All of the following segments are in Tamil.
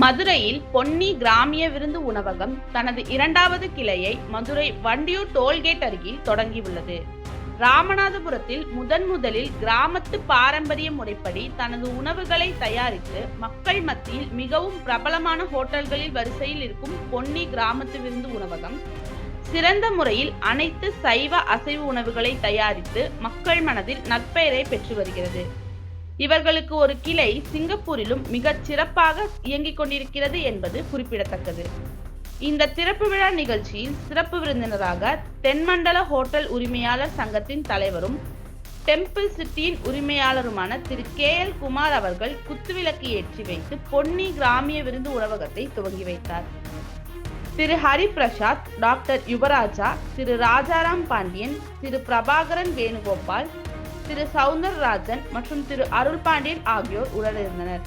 மதுரையில் பொன்னி கிராமிய விருந்து உணவகம் தனது இரண்டாவது கிளையை மதுரை வண்டியூர் டோல்கேட் அருகில் தொடங்கியுள்ளது. ராமநாதபுரத்தில் முதன் முதலில் கிராமத்து பாரம்பரிய முறைப்படி தனது உணவுகளை தயாரித்து மக்கள் மத்தியில் மிகவும் பிரபலமான ஹோட்டல்களில் வரிசையில் இருக்கும் பொன்னி கிராமத்து விருந்து உணவகம் சிறந்த முறையில் அனைத்து சைவ அசைவ உணவுகளை தயாரித்து மக்கள் மனதில் நற்பெயரை பெற்று வருகிறது. இவர்களுக்கு ஒரு கிளை சிங்கப்பூரிலும் மிகச் சிறப்பாக இயங்கிக் கொண்டிருக்கிறது என்பது குறிப்பிடத்தக்கது. இந்த திறப்பு விழா நிகழ்ச்சியில் சிறப்பு விருந்தினராக தென்மண்டல ஹோட்டல் உரிமையாளர் சங்கத்தின் தலைவரும் டெம்பிள் சிட்டியின் உரிமையாளருமான திரு. கே. எல். குமார் அவர்கள் குத்துவிளக்கு ஏற்றி வைத்து பொன்னி கிராமிய விருந்து உணவகத்தை துவங்கி வைத்தார். திரு. ஹரிபிரசாத் டாக்டர் யுவராஜா திரு. ராஜாராம் பாண்டியன் திரு. பிரபாகரன் வேணுகோபால் திரு சவுந்தரராஜன் மற்றும் திரு அருள் பாண்டியன் ஆகியோர் உடனிருந்தனர்.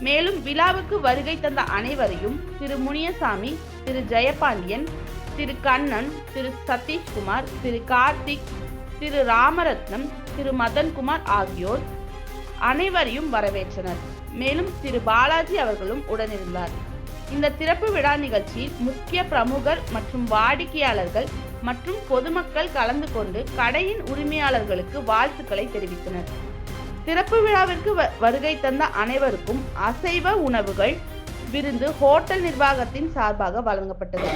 மேலும் விழாவுக்கு வருகை தந்த அனைவரையும் திரு முனியசாமி திரு ஜெயபாண்டியன் திரு கண்ணன் திரு சதீஷ்குமார் திரு கார்த்திக் திரு ராமரத்னம் திரு மதன்குமார் ஆகியோர் அனைவரையும் வரவேற்றனர். மேலும் திரு பாலாஜி அவர்களும் உடனிருந்தார். இந்த திறப்பு விழா நிகழ்ச்சியில் முக்கிய பிரமுகர் மற்றும் வாடிக்கையாளர்கள் மற்றும் பொதுமக்கள் கலந்து கொண்டு கடையின் உரிமையாளர்களுக்கு வாழ்த்துக்களை தெரிவித்தனர். திறப்பு விழாவிற்கு வ- வருகை தந்த அனைவருக்கும் அசைவ உணவுகள் விருந்து ஹோட்டல் நிர்வாகத்தின் சார்பாக வழங்கப்பட்டது.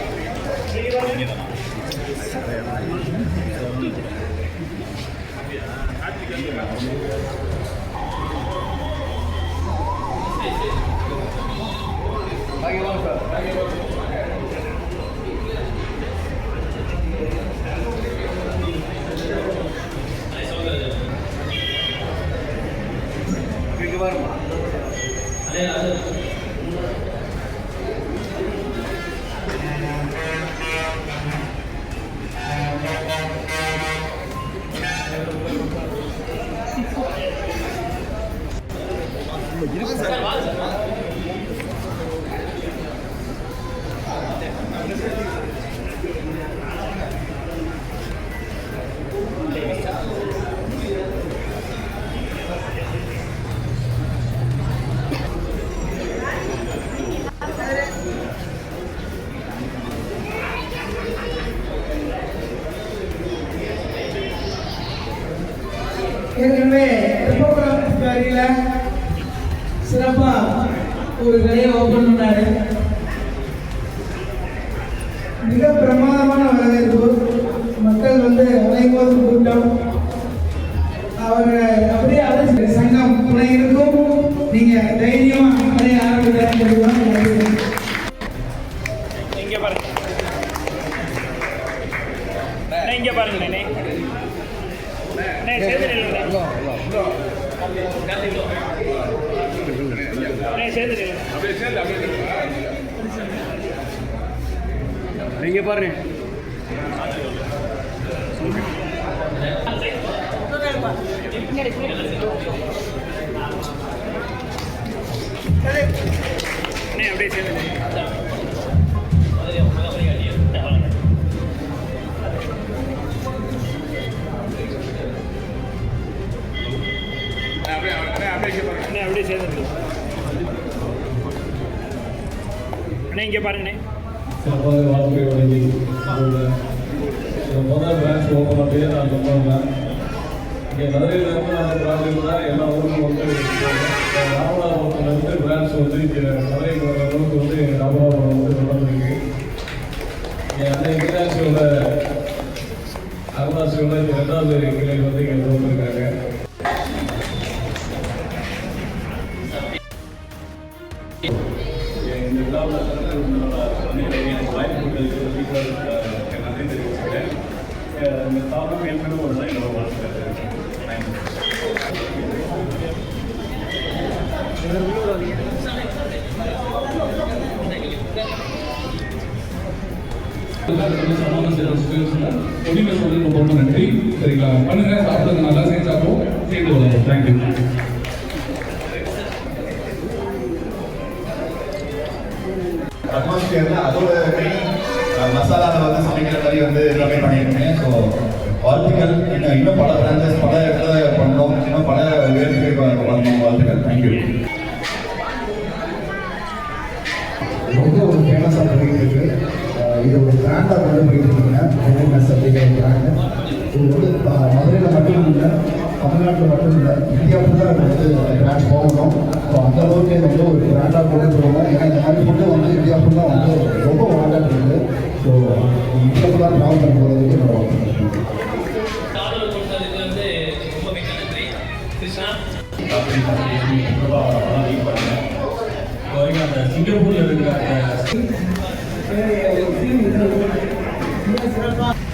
ஏற்கனவே ரிப்போர்ட் அருகில் சிறப்பாக ஒரு கடையை ஓப்பன் பண்ணாரு? மிக பிரமாதமான வரவேற்பு. மக்கள் வந்து அனைவரும் கூட்டம். அவர் அப்படியே அழைச்சி சங்கம் துணை இருக்கும் நீங்க தைரியமா கடையை ஆரம்பிக்கிறேன் இங்க பாருங்க. இங்க பாருங்க அண்ணே. அண்ணே, சேர்ந்து நில்லுங்க. அண்ணே, சேர்ந்து நில்லுங்க. நீங்க பாருங்க. அப்படியே சேர்ந்து அண்ணே, பாருங்கண்ணே சிறப்பாக வாழ்க்கை வழங்கி முதல் பிரான்ச் ஓப்பன் அப்படியே நான் சொன்னேன் இங்கே மதுரையில் அந்த தான் எல்லா ஊருக்கும் வந்து ராமநாதபுரத்துலேருந்து பிரான்ச் வந்து இங்கே மதுரைக்கு வர அளவுக்கு வந்து ராமநாதபுரம் வந்து நடந்திருக்கு இங்கே அந்த இன்டர்நேஷனல் அருணாச்சலில் இந்த ரெண்டாவது கிளை வந்து இங்கே வந்திருக்காங்க நன்றி தெரிவிச்சுக்கிறேன் இந்த தாக்கம் ஏற்கனவே ஒரு தான் என்னோட வாழ்க்கை நன்றி சரிங்களா பண்ணுங்க சாப்பிடுங்க நல்லா சேர்ந்து சேர்ந்து தேங்க்யூ அட்மாஸ்பியர்ல அதோட கை மசாலாவில் வந்து சமைக்கிற மாதிரி வந்து எல்லாமே பண்ணியிருக்கேன். ஸோ வாழ்த்துக்கள். இன்னும் இன்னும் பல பிரான்ச்சஸ் பல இடத்துல பண்ணோம். இன்னும் பல பேருக்கு பண்ணணும் வாழ்த்துக்கள். தேங்க்யூ ரொம்ப ஒரு ஃபேமஸாக போயிட்டு இருக்கு இது ஒரு பிராண்டாக கொண்டு போயிட்டு இருக்கீங்க அவேர்னஸ் அப்படிங்கிற பிராண்டு இது வந்து மதுரையில் மட்டும் இல்லை தமிழ்நாட்டில் மட்டும் இல்லை இந்தியா ஃபுல்லாக வந்து பிராண்ட் போகணும் அந்த சிங்கப்பூர்ல இருக்கிற அந்த சிறப்பாக